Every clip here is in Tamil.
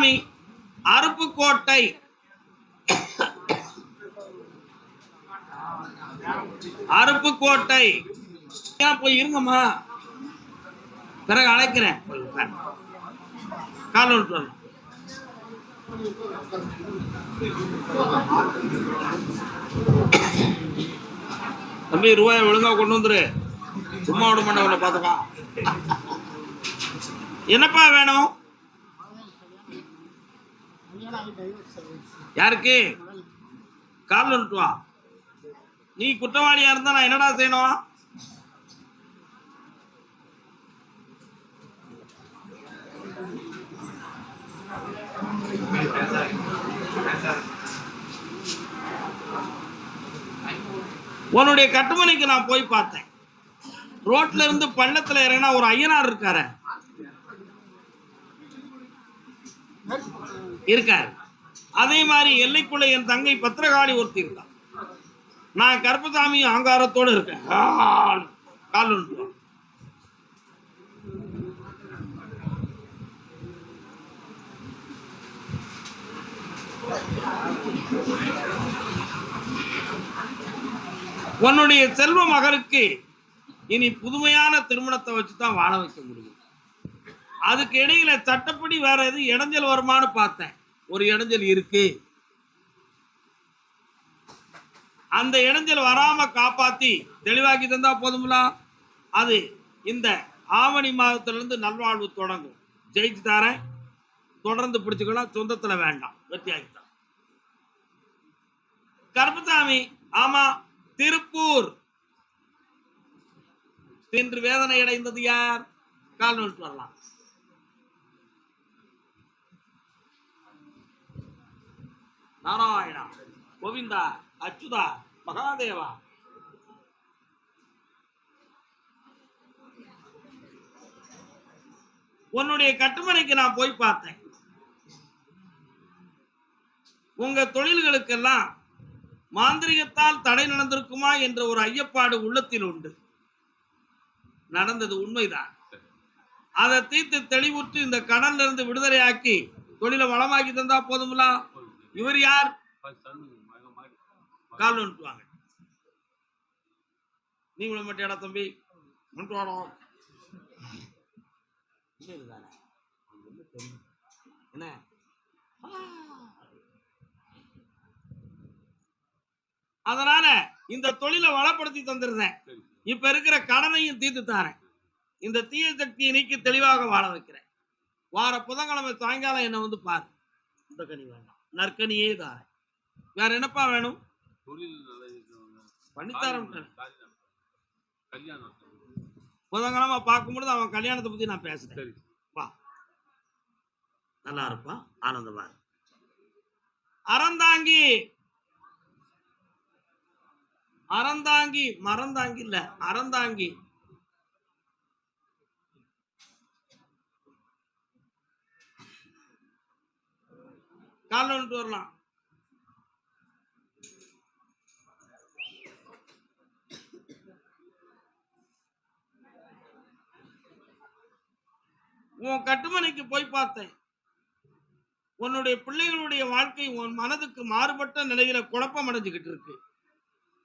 கருப்பசாமி அருப்புக்கோட்டை. அருப்புக்கோட்டை. போய் இருங்கம்மா. பிறகு அழைக்கிறேன். கால கால் தம்பி ரூபாய் ஒழுங்கா கொண்டு வந்துரு. சும்மா விட மாட்டேன் பார்த்துக்கா. என்னப்பா வேணும்? யாருக்கு? கால் வந்துட்டு வா நீ குற்றவாளியா இருந்தா நான் என்னடா செய்யணும்? உன்னுடைய கட்டுமனைக்கு நான் போய் பார்த்தேன். ரோட்ல இருந்து பள்ளத்துல இறங்கினா ஒரு ஐயனார் இருக்காரு. இருக்காரு. அதே மாதிரி எல்லைக்குள்ள என் தங்கை பத்திரகாளி ஒருத்தி இருக்கா. நான் கருப்பசாமி அகங்காரத்தோட இருக்கேன். கால் உன்னுடைய செல்வ மகளுக்கு இனி புதுமையான திருமணத்தை வச்சு தான் வாழ வைக்க முடியும். அதுக்கு இடையில சட்டப்படி வேற எது இடைஞ்சல் வருமான்னு பார்த்தேன். ஒரு இடைஞ்சல் இருக்கு. அந்த இடைஞ்சல் வராம காப்பாத்தி தெளிவாக்கி தந்தா போதுங்களா அது இந்த ஆவணி மாதத்திலிருந்து நல்வாழ்வு தொடங்கும். ஜெயிச்சு தரேன். தொடர்ந்து பிடிச்சுக்கலாம் சொந்தத்துல வேண்டாம். வெற்றியாகித்தான் கருப்பசாமி ஆமா திருப்பூர். இன்று வேதனை அடைந்தது யார்? கால் வரலாம். நாராயணா கோவிந்தா அச்சுதா மகாதேவா. உன்னுடைய கட்டுமனைக்கு நான் போய் பார்த்தேன். உங்க தொழில்களுக்கெல்லாம் மாந்திரிகத்தால் தடை நடந்திருக்குமா என்ற ஒரு ஐயப்பாடு உள்ளத்தில் உண்டு. நடந்தது உண்மைதான். அதை தீர்த்து தெளிவுற்று இந்த கடல்ல இருந்து விடுதலையாக்கி தொழிலை வளமாக்கி தந்தா போதும்ல? இவர் யார்? கால் வந்துட்டு வாங்க. நீங்களும் மாட்டியாடா தம்பி. வந்துட்டு வாடோம்? என்ன? அதனால இந்த தொழிலை வளப்படுத்தி தந்துருந்தேன். இப்ப இருக்கிற கடனையும் தீர்த்து தாரேன். இந்த தீய சக்தியை நீக்கி தெளிவாக வாழ வைக்கிறேன். வார புதன்கிழமை சாயங்காலம் என்ன வந்து பாரு. இந்த கனி வேண்டாம். நற்கனியே தாரேன் வேற என்னப்பா வேணும்? பண்ணித்தாரம் புதன்கிழமை பார்க்கும்பொழுது அவன் கல்யாணத்தை பத்தி நான் பேசுறேன். வா. நல்லா இருப்பான் ஆனந்தமா. அறந்தாங்கி அறந்தாங்கி மறந்தாங்கி இல்ல அறந்தாங்கி காலைல வந்துட்டு வரலாம். உன் கட்டுமனைக்கு போய் பார்த்தேன். உன்னுடைய பிள்ளைகளுடைய வாழ்க்கை உன் மனதுக்கு மாறுபட்ட நிலையில குழப்பம் அடைஞ்சுக்கிட்டு இருக்கு.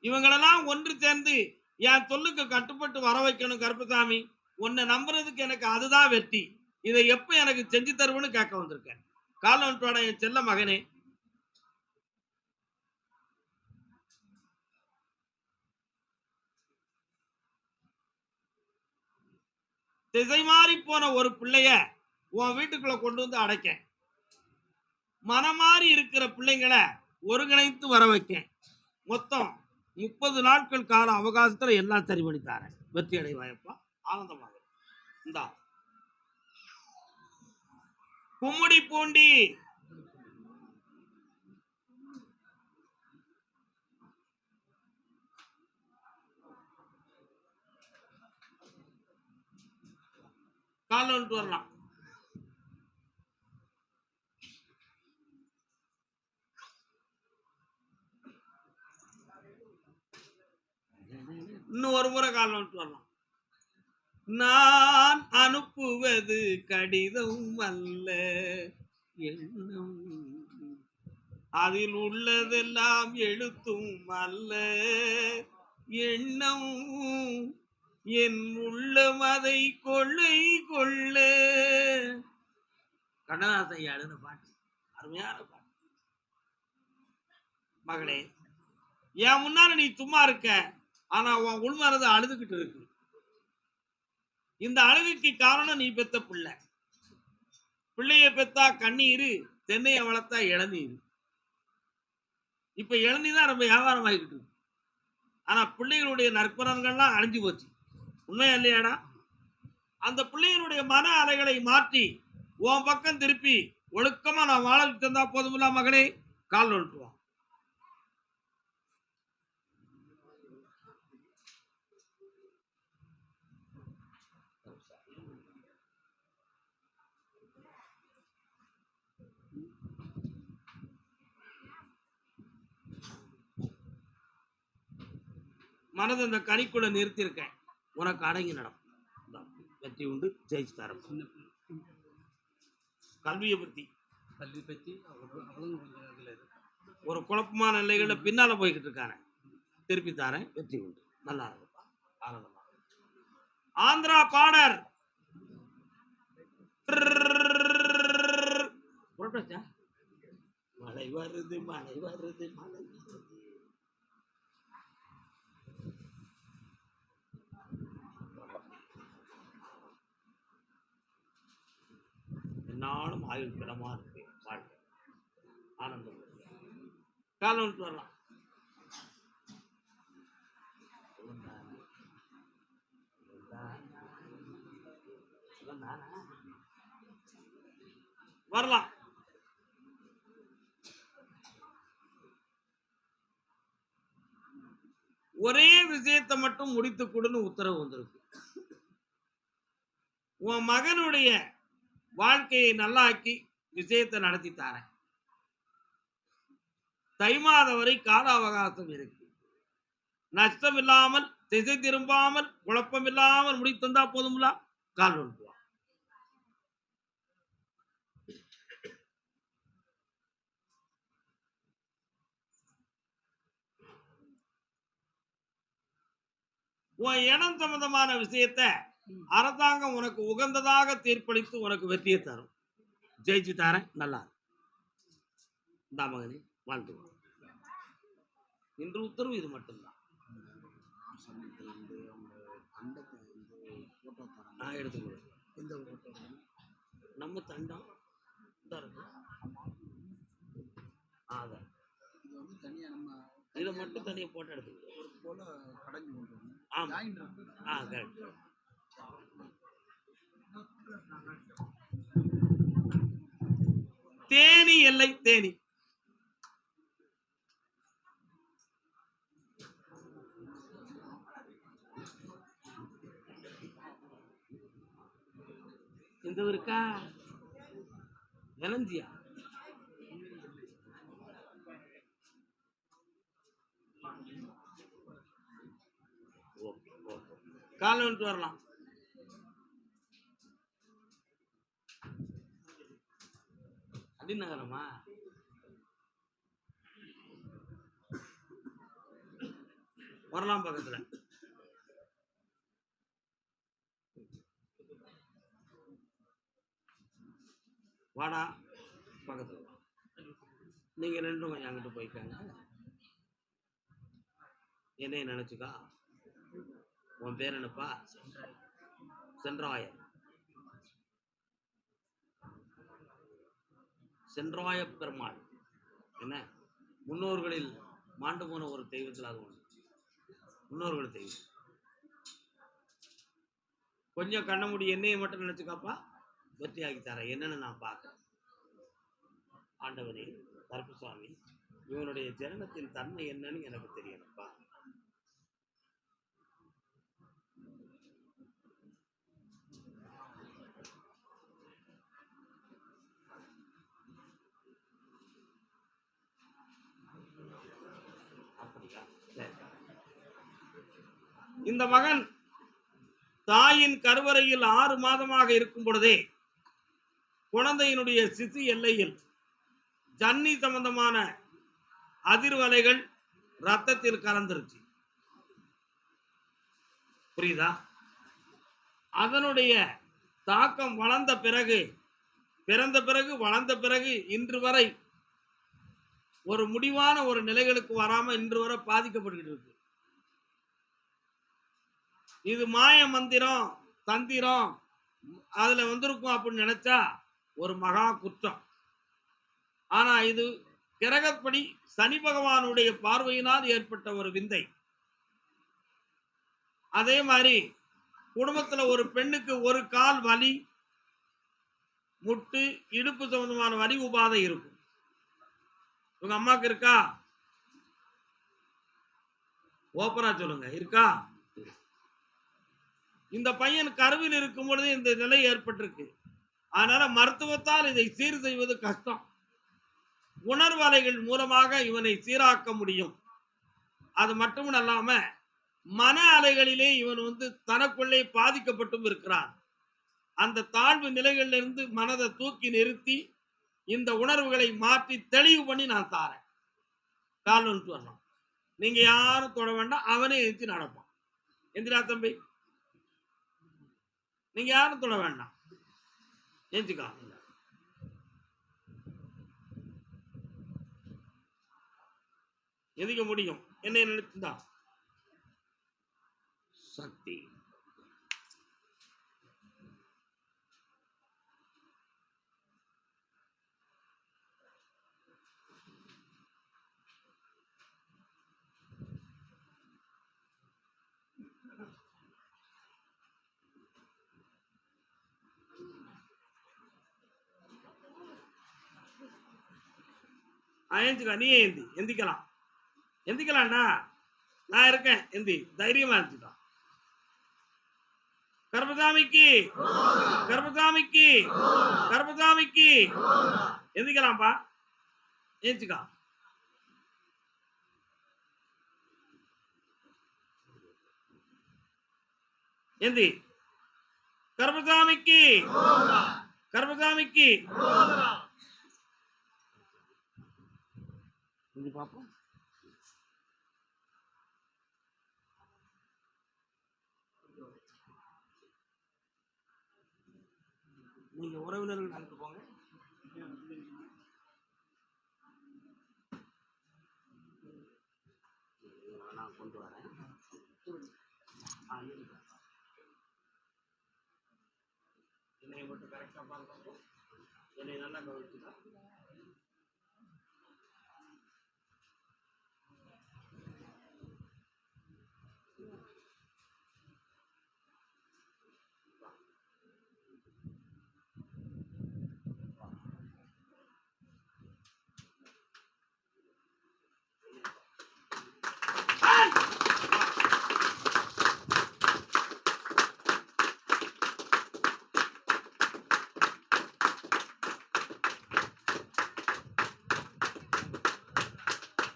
இவங்களெல்லாம் ஒன்று சேர்ந்து என் சொல்லுக்கு கட்டுப்பட்டு வர வைக்கணும் கருப்பசாமி. உன்னை நம்புறதுக்கு எனக்கு அதுதான் வெற்றி. இதை எப்ப எனக்கு செஞ்சு தருவேன்னு கேட்க வந்திருக்கேன். காலவன்ட்டோட என் செல்ல மகனே. திசை மாறி போன ஒரு பிள்ளைய உன் வீட்டுக்குள்ள கொண்டு வந்து அடைக்க மனமாறி இருக்கிற பிள்ளைங்களை ஒருங்கிணைத்து வர வைக்க மொத்தம் முப்பது நாட்கள் கால அவகாசத்துல எல்லாம் சரி பண்ணி வெற்றி அடைவாயப்பா ஆனந்தமாக. இந்தா. கும்முடி பூண்டி. காலைல விட்டு வரலாம். இன்னும் ஒரு முறை காலைல வந்துட்டு வரலாம். நான் அனுப்புவது கடிதம் அல்ல எண்ணம் அதில் உள்ளதெல்லாம் எழுத்தும் அல்ல எண்ணம். என் உள்ளம் அதை கொள்ளை கொள்ள. கண்ணதாசை எழுதின பாட்டு அருமையான பாட்டு. மகளே என் முன்னால நீ சும்மா இருக்க ஆனா உன் உள்மனது அழுதுகிட்டு இருக்கு. இந்த அழுகைக்கு காரணம் நீ பெத்த பிள்ளை. பிள்ளைய பெத்தா கண்ணீர் தென்னைய வளர்த்தா இளநீர். இப்ப இளநீ ரொம்ப வியாபாரம் ஆகிக்கிட்டு இருக்கு. ஆனா பிள்ளைகளுடைய நற்பலன்கள்லாம் அழிஞ்சு போச்சு. உண்மையா இல்லையாடா? அந்த பிள்ளைகளுடைய மன அலைகளை மாற்றி உன் பக்கம் திருப்பி ஒழுக்கமா நான் வாழ தந்தா போதுமில்ல மகனே? கால் ஒழுட்டுவான் மனதை அந்த கனிக்குள்ள நிறுத்தியிருக்கேன். உனக்கு அடங்கி இந்தா, வெற்றி உண்டு ஜெயிச்சு தரம் கல்வியை பத்தி. கல்வி பற்றி ஒரு குழப்பமான நிலைகளில் பின்னால போய்கிட்டு இருக்கானே திருப்பி தாரேன் வெற்றி உண்டு. நல்லா இருக்கும் ஆனந்தமா. ஆந்திரா பாடர். மழை வருது மழை வருது மழை வருது. நானும் ஆயுள் கிடமா இருக்கு. வாழ்க்கை. ஆனந்தம். காலம் விட்டு வரலாம். வரலாம். ஒரே விஷயத்தை மட்டும் முடித்து கொடுன்னு உத்தரவு வந்திருக்கு. உன் மகனுடைய வாழ்க்கையை நல்லாக்கி விஷயத்தை நடத்தி தாரேன். தை மாதம் வரை கால அவகாசம் இருக்கு. நஷ்டம் இல்லாமல் திசை திரும்பாமல் குழப்பம் இல்லாமல் முடித்தந்தா போதும்ல? கால் ஒன்றுவா உன் இனம் சம்பந்தமான விஷயத்தை அரசாங்கம் உனக்கு உகந்ததாக தீர்ப்பளித்து உனக்கு வெற்றியை தரும் ஜெயிச்சு தரேன் நல்லா. இந்தா மகனே வாழ்ந்து. இன்று உத்தரவு இது மட்டும்தான் நான் எடுத்துக்கிறேன் எந்த ஃபோட்டோ நம்ம தண்டம் இதா இருக்கு. ஆ, அதான். இது மட்டும் தனியாக போட்டோ எடுத்துக்கிறேன் ஒரு போல கடைஞ்சி கொண்டு வரணும் ஆமா ஜாயின் இருக்கு ஆ கரெக்ட் தேனி எல்லை தேனி. இந்த இருக்கா இளஞ்சியா ஓகே வரலாம். அடிநகரமா வரலாம் பக்கத்துல. வாடா பக்கத்துல. நீங்க ரெண்டும் கொஞ்சம் அங்கிட்டு போய்க்காங்க. என்னைய நினைச்சுக்கா? உன் பேர் என்னப்பா? சென்றாயர் சென்றாய பெருமாள். என்ன? முன்னோர்களில் மாண்டு போன ஒரு தெய்வத்தில் அது ஒன்று. முன்னோர்கள் தெய்வம். கொஞ்சம் கண்ண முடி என்னையை மட்டும் நினைச்சுக்காப்பா வெற்றியாகி தரேன் என்னன்னு நான் பார்க்கறேன். ஆண்டவனே கருப்புசாமி இவனுடைய ஜனனத்தின் தன்மை என்னன்னு எனக்கு தெரியணும்ப்பா அப்படியா சரி. இந்த மகன் தாயின் கருவறையில் ஆறு மாதமாக இருக்கும் பொழுதே குழந்தையினுடைய சிசு எல்லையில் ஜன்னி சம்பந்தமான அதிர்வலைகள் ரத்தத்தில் கலந்துருச்சு. புரியுதா? அதனுடைய தாக்கம் வளர்ந்த பிறகு பிறந்த பிறகு வளர்ந்த பிறகு இன்று வரை ஒரு முடிவான ஒரு நிலைகளுக்கு வராமல் இன்று வரை பாதிக்கப்பட்டுக்கிட்டு இருக்கு இது மாய மந்திரம் தந்திரம் அதுல வந்திருக்கும் அப்படின்னு நினைச்சா ஒரு மகா குற்றம். ஆனா இது கிரகப்படி சனி பகவானுடைய பார்வையினால் ஏற்பட்ட ஒரு விந்தை. அதே மாதிரி குடும்பத்துல ஒரு பெண்ணுக்கு ஒரு கால் வலி முட்டு இடுப்பு சம்பந்தமான வலி உபாதை இருக்கும். உங்க அம்மாக்கு இருக்கா? ஓப்பனா சொல்லுங்க. இருக்கா? இந்த பையன் கருவில் இருக்கும் பொழுது இந்த நிலை ஏற்பட்டிருக்கு. அதனால மருத்துவத்தால் இதை சீர் செய்வது கஷ்டம். உணர்வலைகள் மூலமாக இவனை சீராக்க முடியும். அது மட்டும் அல்லாம மன அலைகளிலே இவன் வந்து தனக்குள்ளே பாதிக்கப்பட்டும் இருக்கிறான். அந்த தாழ்வு நிலைகளிலிருந்து மனதை தூக்கி நிறுத்தி இந்த உணர்வுகளை மாற்றி தெளிவு பண்ணி நான் தாரேன். கால் வந்துட்டு வரலாம் நீங்க யாரும் தொட வேண்டாம். அவனே எழுச்சி நடப்பான். எந்திரா தம்பி. நீங்க யாரும் தொட வேண்டாம். ஏஞ்சுக்கா எதிக்க முடியும். என்ன நினைத்துதான் சக்தி. ஏந்திக்கா நீ எந்தி? எந்திக்கலாம். எந்திக்கலாம்டா. நான் இருக்கேன். எந்தி. தைரியமா இருந்துக்கா கர்பதாமிக்கு கர்பதாமிக்கு கர்பதாமிக்கு எந்திக்கலாம்ப்பா. ஏந்திக்கா எந்தி. கர்பதாமிக்கு கர்பதாமிக்கு இங்க பார்ப்போம் நீங்கள் உறவினர்கள் நடந்து போங்க. நான் கொண்டு வரேன். ஆ, மட்டும் கரெக்டாக பார்க்கணும். என்னை நல்லா கவனிச்சுதான்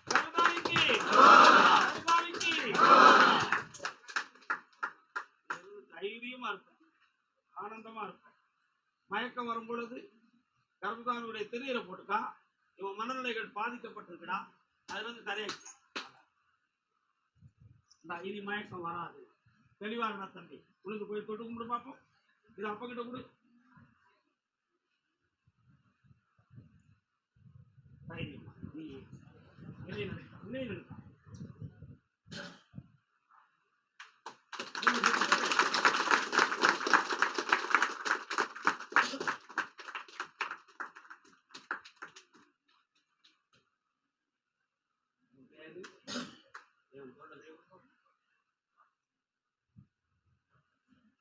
கருதானிக்கு கருதானிக்கு தைரியமா இருப்பேன் ஆனந்தமா இருப்பேன் மயக்கம் வரும் பொழுது கர்மதானுடைய திருநீரை போட்டுக்கா இவன் மனநிலைகள் பாதிக்கப்பட்டிருக்கிறான். அது வந்து சரியாச்சு இனி மயக்கம் வராது. தெளிவா தம்பி. உனக்கு போய் தொட்டு கும்பிடு பார்ப்போம். இது அப்ப கிட்ட கொடு. தைரியமா. நீ வெளியே உள்ளே நடக்கா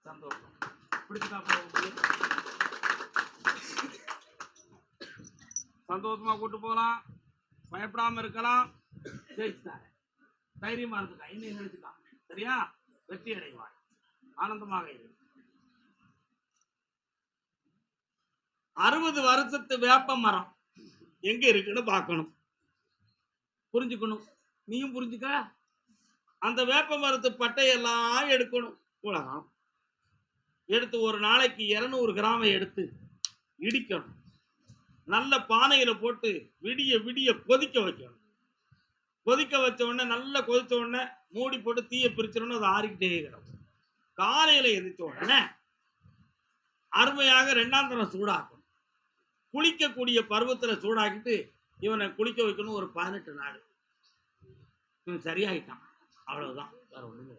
சந்தோஷம் பிடிச்சதா போகும் சந்தோஷமா கூட்டு போகலாம். பயப்படாம இருக்கலாம். ஜெயிச்சுட்டாரு. தைரியமா இருந்துக்கா இன்னும் நினைச்சுக்கலாம் சரியா? வெற்றி அடைவாய். ஆனந்தமாக இரு. அறுபது வருஷத்து வேப்ப மரம் எங்க இருக்குன்னு பார்க்கணும். புரிஞ்சுக்கணும். நீயும் புரிஞ்சுக்க. அந்த வேப்ப மரத்து பட்டையெல்லாம் எடுக்கணும். உலகம். எடுத்து ஒரு நாளைக்கு இருநூறு கிராமம் எடுத்து இடிக்கணும். நல்ல பானையில போட்டு விடிய விடிய கொதிக்க வைக்கணும். கொதிக்க வச்ச உடனே நல்லா கொதித்த உடனே மூடி போட்டு தீயை பிரிச்சிடணும் அது ஆறிக்கிட்டே கிடக்கும். காலையில எதிர்த்த உடனே அருமையாக ரெண்டாம் தரம் சூடாக்கணும். குளிக்கக்கூடிய பருவத்துல சூடாக்கிட்டு இவனை குளிக்க வைக்கணும் ஒரு பதினெட்டு நாள். இவன் சரியாயிட்டான். அவ்வளவுதான். வேற ஒன்றுமே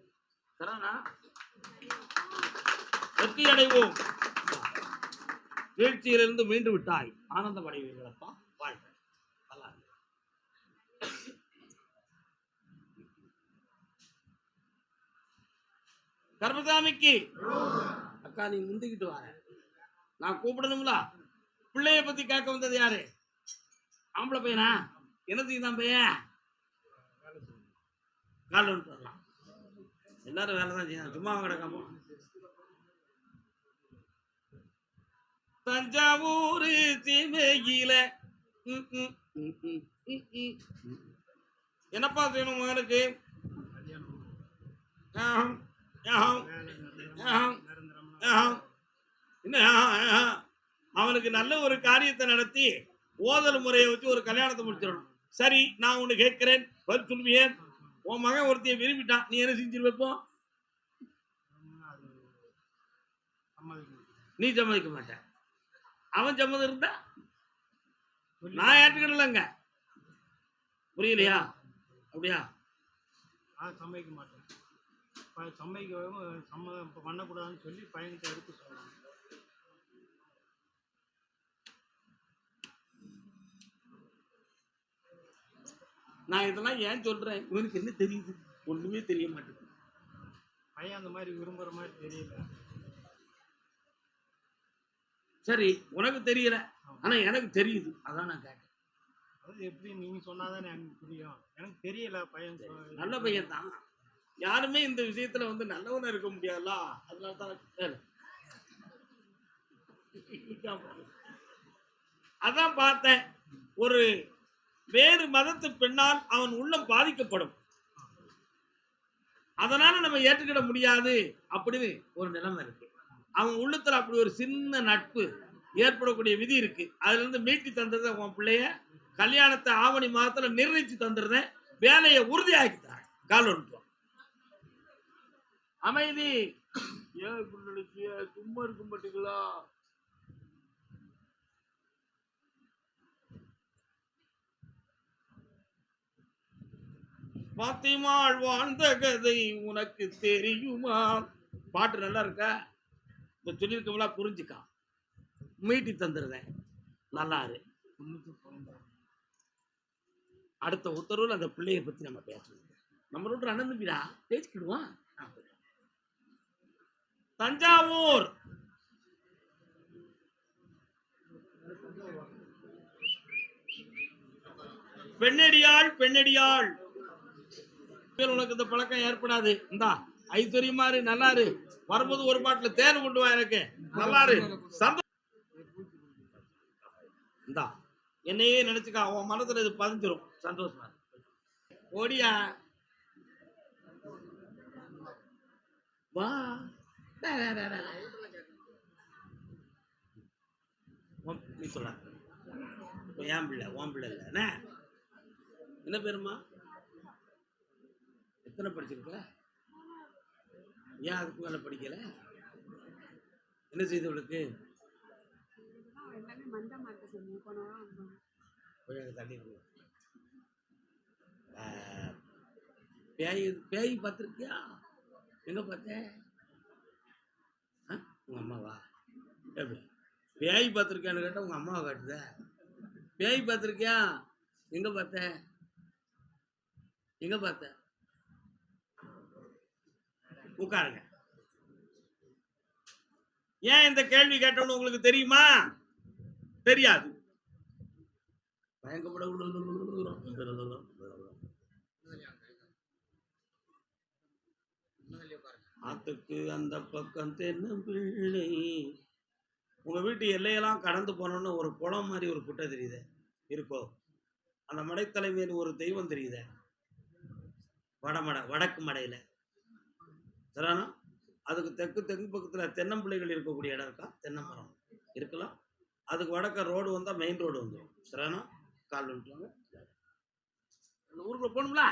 வெற்றி அடைவோம். வீழ்ச்சியிலிருந்து மீண்டு விட்டாய். ஆனந்தம் அடைவீர்களப்பா வாழ்க. நல்லா கர்மசாமிக்கு. அக்கா நீ முந்திக்கிட்டு வர. நான் கூப்பிடணும்ல. பிள்ளைய பத்தி கேட்க வந்தது யாரு? ஆம்பளை பையனா? என்ன தான் பையன்? கால் வரலாம் எல்லாரும் வேலை தான் செய்யலாம் சும்மா கிடக்காம தஞ்சாவூர் ம். என்னப்பா செய்யணும் மகனுக்கு. அவனுக்கு நல்ல ஒரு காரியத்தை நடத்தி ஓதல் முறையை வச்சு ஒரு கல்யாணத்தை முடிச்சிடணும். சரி நான் ஒண்ணு கேட்கிறேன். பதில் சொல்லுவியேன் உன் மகன் ஒருத்தைய விரும்பிட்டான். நீ என்ன செஞ்சு வைப்போம் நீ சம்மதிக்க மாட்ட. அவன் சம்மதம் இருந்தா? நான் ஏற்றுக்கிடலங்க புரியலையா? அப்படியா? நான் சம்மதிக்க மாட்டேன். சம்மதிக்க சம்மதம் பண்ணக்கூடாதுன்னு சொல்லி பையன்கிட்ட எடுத்து சொல்லுவாங்க நான் இதெல்லாம் ஏன் சொல்றேன்? இவனுக்கு என்ன தெரியுது? ஒண்ணுமே தெரிய மாட்டேங்குது. பையன் அந்த மாதிரி விரும்புகிற மாதிரி தெரியல. சரி உனக்கு தெரியல. ஆனா எனக்கு தெரியுது. அதான் நான் கேட்டேன். அது எப்படி நீங்கள் சொன்னாதானே எனக்கு புரியும். எனக்கு தெரியல பையன் நல்ல பையன் தான். யாருமே இந்த விஷயத்துல வந்து நல்லவனா இருக்க முடியாதுல்ல? அதனால தான். அதான் பார்த்தேன். ஒரு வேறு மதத்து பெண்ணால் அவன் உள்ளம் பாதிக்கப்படும். அதனால நம்ம ஏற்றுக்கிட முடியாது அப்படின்னு ஒரு நிலைமை இருக்கு. அவன் உள்ளத்துல அப்படி ஒரு சின்ன நட்பு ஏற்படக்கூடிய விதி இருக்கு. அதுல இருந்து மீட்டி தந்ததை உன் பிள்ளைய கல்யாணத்தை ஆவணி மாதத்துல நிர்ணயிச்சு தந்துருந்தேன் வேலையை உறுதியாக்கிட்டாங்க கால் ஒன்று. அமைதி. ஏன் இப்படி நினைச்சிய சும்மா இருக்க மாட்டீங்களா? பாத்திமாள் வாழ்ந்த கதை உனக்கு தெரியுமா? பாட்டு நல்லா இருக்கா? இப்போ சொல்லியிருக்கவங்களா புரிஞ்சுக்கா. மீட்டி தந்துடுறேன் நல்லா அடுத்த உத்தரவில் அந்த பிள்ளையை பத்தி நம்ம பேசணும். நம்ம ரோட்டு அண்ணன் தம்பிடா பேசிக்கிடுவோம். தஞ்சாவூர்! பெண்ணடியாள் பெண்ணடியாள். உனக்கு இந்த பழக்கம் ஏற்படாது. இந்தா ஐஸ்வர்யமாரு நல்லாரு. வரும்போது ஒரு பாட்டில் தேன் கொண்டு வா எனக்கு. நல்லா சந்தோஷம். இந்தா என்னையே நினைச்சுக்கா உன் மனசுல இது பதிஞ்சிரும். சந்தோஷமா ஓடியா வா. நீ சொல்ல என் பிள்ளை உன் பிள்ளை இல்லை. என்ன? என்ன பேருமா எத்தனை படிச்சிருக்க? ஏன் அதுக்கு மேலே படிக்கல? என்ன தள்ளி இருக்கு. ஆ, பேய் பேய் பார்த்துருக்கியா? எங்க பார்த்த? ஆ? உங்க அம்மாவா? எப்படி? பேய் பார்த்துருக்கியான்னு கேட்டா உங்க அம்மாவை காட்டுத. பேய் பார்த்துருக்கியா? எங்க பார்த்த? எங்க பார்த்த? உட்காருங்க. ஏன் இந்த கேள்வி கேட்டோம்னு உங்களுக்கு தெரியுமா? தெரியாது. பயங்கப்பட ஆத்துக்கு அந்த பக்கம் தென்ன பிள்ளை. உங்க வீட்டு எல்லையெல்லாம் கடந்து போனோம்னு ஒரு குளம் மாதிரி ஒரு குட்டை தெரியுது? இருக்கோ? அந்த மடைத்தலை மேல் ஒரு தெய்வம் தெரியுதே? வடமடை வடக்கு மடையில. சரியானா அதுக்கு தெற்கு தெற்கு பக்கத்தில் தென்னம்பிள்ளைகள் இருக்கக்கூடிய இடம் இருக்கா? தென்னை மரம் இருக்கலாம். அதுக்கு வடக்க ரோடு வந்தால் மெயின் ரோடு வந்துடும் சரிண்ணா கால் விட்டுவாங்க. அந்த ஊருக்குள்ள போகணும்ல?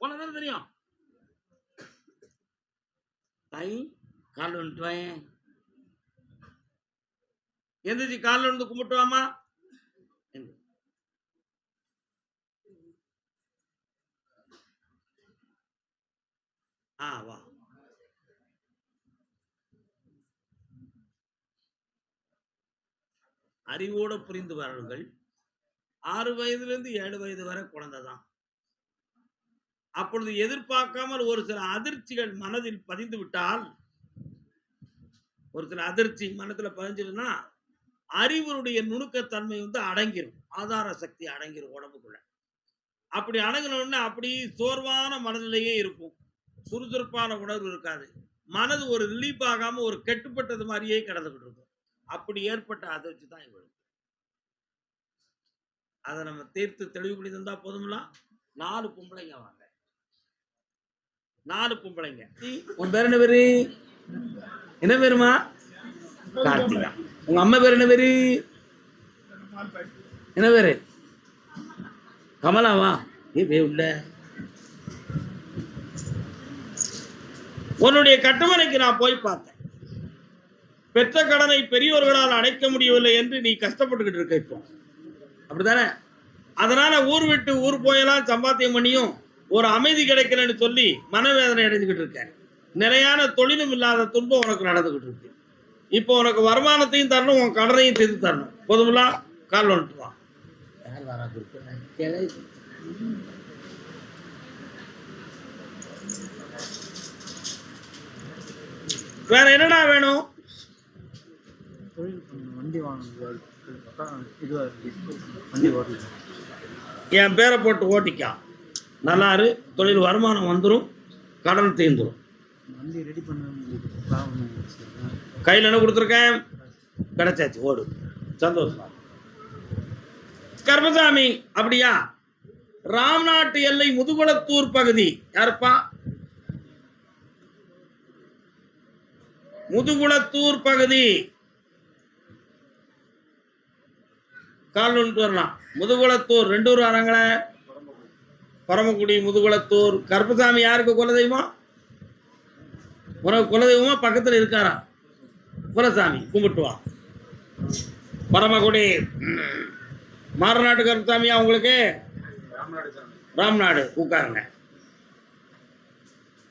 போன தானே தெரியும். தாய் கால் வந்துட்டு வாயேன் எந்திரிச்சு காலில் வந்து கும்பிட்டுவாமா? ஆ வா. அறிவோட புரிந்து வரணுங்கள் ஆறு வயதுலேருந்து ஏழு வயது வரை குழந்தை தான். அப்பொழுது எதிர்பார்க்காமல் ஒரு சில அதிர்ச்சிகள் மனதில் பதிந்து விட்டால் ஒரு சில அதிர்ச்சி மனத்தில் பதிஞ்சிருந்தா அறிவனுடைய நுணுக்கத்தன்மை வந்து அடங்கிரும். ஆதார சக்தி அடங்கிரும் உடம்புக்குள்ள. அப்படி அடங்கினோடனே அப்படி சோர்வான மனநிலையே இருக்கும். சுறுசுறுப்பான உணர்வு இருக்காது. மனது ஒரு ரிலீஃப் ஆகாம ஒரு கெட்டுப்பட்டது மாதிரியே கிடந்துகிட்டு இருக்கும். அப்படி ஏற்பட்ட அதிர்ச்சி தான் இவளுக்கு அதை நம்ம தீர்த்து தெளிவுபடி தந்தா போதும்ல? நாலு பொம்பளைங்க வாங்க. நாலு பொம்பளைங்க. உன் பேர் என்ன பேரு? என்ன பேருமா? கார்த்திகா. உங்க அம்மா பேர் என்ன பேரு? என்ன பேரு? கமலாவா? ஏ பே உள்ள. உன்னுடைய கட்டுமனைக்கு நான் போய் பார்த்தேன். பெற்ற கடனை பெரியோர்களால் அடைக்க முடியவில்லை என்று நீ கஷ்டப்பட்டுக்கிட்டு இருக்க இப்போ. அப்படிதானே அதனால ஊர் விட்டு ஊர் போயெல்லாம் சம்பாத்தியம் பண்ணியும் ஒரு அமைதி கிடைக்கலன்னு சொல்லி மனவேதனை அடைஞ்சுக்கிட்டு இருக்க. நிலையான தொழிலும் இல்லாத துன்பம் உனக்கு நடந்துகிட்டு இருக்கு. இப்போ உனக்கு வருமானத்தையும் தரணும் உன் கடனையும் தீர்த்து தரணும். போதுமில்லா? கால் வந்துட்டு வா. வேற என்னடா வேணும்? தொழில் பண்ணணும் வண்டி இதுவாக இருக்குது வண்டி ஓடுது என் பேரை போட்டு ஓட்டிக்கா. நல்லாரு தொழில் வருமானம் வந்துடும் கடன் தீர்ந்துடும் வண்டி ரெடி பண்ண கையில் என்ன கொடுத்துருக்கேன்? கிடைச்சாச்சு ஓடு. சந்தோஷமா. கர்மசாமி அப்படியா? ராம்நாட்டு எல்லை முதுகுளத்தூர் பகுதி யாருப்பா? முதுகுளத்தூர் பகுதி. கால் ஒன்று வரலாம் முதுகுளத்தூர் ரெண்டு ஊர் வராங்களே. பரமக்குடி முதுகுளத்தூர் கருப்பசாமி யாருக்கு குலதெய்வம்? உனக்கு குலதெய்வமா? பக்கத்தில் இருக்காரா? குலசாமி கும்பிட்டுவா பரமக்குடி. மாறநாட்டு மாரநாட்டு கருப்பசாமியா உங்களுக்கு? ராம்நாடு உட்காருங்க.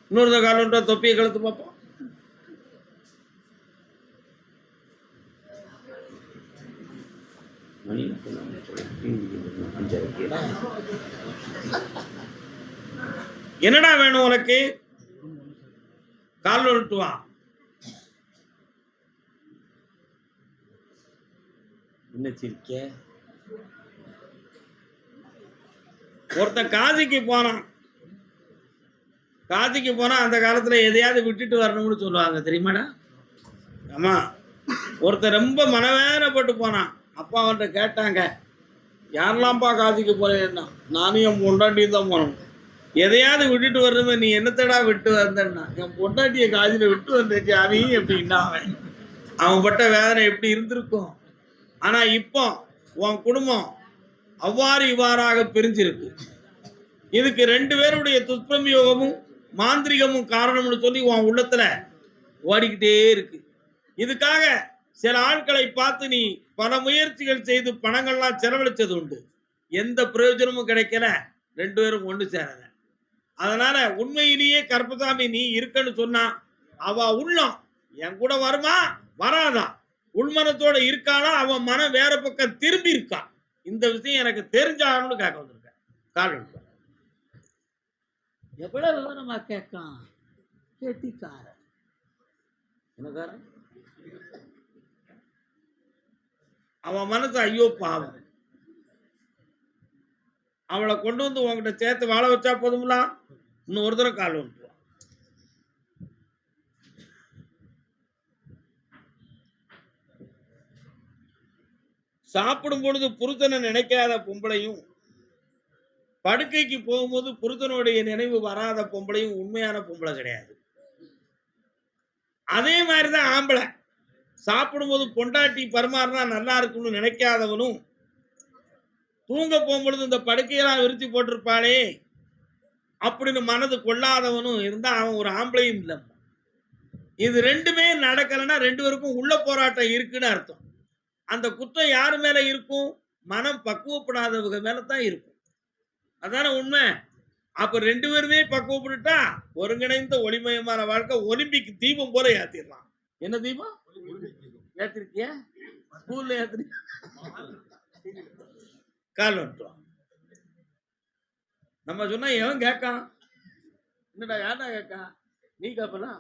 இன்னொரு காலம் தொப்பியை கழுத்து பார்ப்போம். மணி. என்னடா வேணும் உனக்கு? கால் விட்டு வா. என்ன சிரிக்க? ஒருத்தன் காசிக்கு போனான். காசிக்கு போனா அந்த காலத்துல எதையாவது விட்டுட்டு வரணும்னு சொல்லுவாங்க தெரியுமாடா? ஆமா. ஒருத்தன் ரொம்ப மனவேதனைப்பட்டு போனான். அப்பா அவன்கிட்ட கேட்டாங்க யாரெல்லாம்ப்பா காசிக்கு போறேன்னா நானும் என் பொண்டாட்டியும் தான் போனோம் எதையாவது விட்டுட்டு வரணுமே நீ என்னத்தடா விட்டு வந்தேன்னா என் பொண்டாட்டியை காசில விட்டு வந்தேன் சாமி அப்படின்னா அவன் அவன்? பட்ட வேதனை எப்படி இருந்திருக்கும்? ஆனா இப்போ உன் குடும்பம் அவ்வாறு இவ்வாறாக பிரிஞ்சிருக்கு. இதுக்கு ரெண்டு பேருடைய துஷ்பிரயோகமும் மாந்திரிகமும் காரணம்னு சொல்லி உன் உள்ளத்துல ஓடிக்கிட்டே இருக்கு. இதுக்காக சில ஆட்களை பார்த்து நீ பல முயற்சிகள் செய்து பணங்கள்லாம் செலவழிச்சது உண்டு. எந்த பிரயோஜனமும் கிடைக்கல. ரெண்டு பேரும் ஒன்று சேரல. அதனால உண்மையிலேயே கருப்பசாமி நீ இருக்கன்னு சொன்னா அவ உள்ளம். என் கூட வருமா? வராதா. உள்மனத்தோட இருக்கானா அவன் மனம் வேற பக்கம் திரும்பி இருக்கான் இந்த விஷயம் எனக்கு தெரிஞ்சாகணும்னு கேட்க வந்திருக்கேன் எடுத்து எவ்வளவு விவரமா கேட்கான்? கேட்டிக்காரன். என்னக்காரன் அவன் மனசு ஐயோ பாவம். அவளை கொண்டு வந்து உன்கிட்ட சேர்த்து வாழ வச்சா போதுங்களா இன்னும் ஒரு தடவை கால் ஒன்று சாப்பிடும் பொழுது புருத்தனை நினைக்காத பொம்பளையும் படுக்கைக்கு போகும்போது புருத்தனுடைய நினைவு வராத பொம்பளையும் உண்மையான பொம்பளை கிடையாது. அதே மாதிரிதான் ஆம்பளை. சாப்பிடும்போது பொண்டாட்டி பரிமாறினா நல்லா இருக்கும்னு நினைக்காதவனும் தூங்க போகும்பொழுது இந்த படுக்கையெல்லாம் விரித்து போட்டிருப்பாளே அப்படின்னு மனது கொள்ளாதவனும் இருந்தால் அவன் ஒரு ஆம்பளையும் இல்லை இது ரெண்டுமே நடக்கலைன்னா ரெண்டு பேருக்கும் உள்ள போராட்டம் இருக்குன்னு அர்த்தம். அந்த குற்றம் யார் மேலே இருக்கும்? மனம் பக்குவப்படாதவங்க மேலே தான் இருக்கும். அதானே உண்மை? அப்போ ரெண்டு பேருமே பக்குவப்பட்டுட்டா ஒருங்கிணைந்த ஒளிமயமான வாழ்க்கை ஒலிம்பிக் தீபம் போல ஏற்றிடலாம் என்ன தீபம்? ஏத்திருக்கிய? ஸ்கூல்ல ஏத்திரு கால் வந்துட்டோம் நம்ம சொன்னா எவன் கேட்கான் என்னடா யாரா கேட்கான் நீ கேப்பலாம்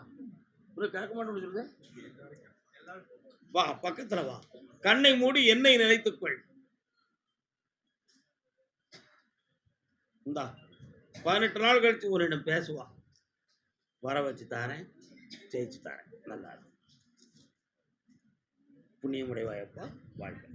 ஒரு கேட்க மாட்டேன்னு சொல்லுது. வா பக்கத்துல வா. கண்ணை மூடி என்னை நினைத்துக்கொள் இந்தா பதினெட்டு நாள் கழிச்சு ஒரு இடம் பேசுவா. வர வச்சு தாரேன் ஜெயிச்சு தாரேன். நல்லா இருக்கும் புண்ணியமுடைவாயப்பா வாழ்க்கை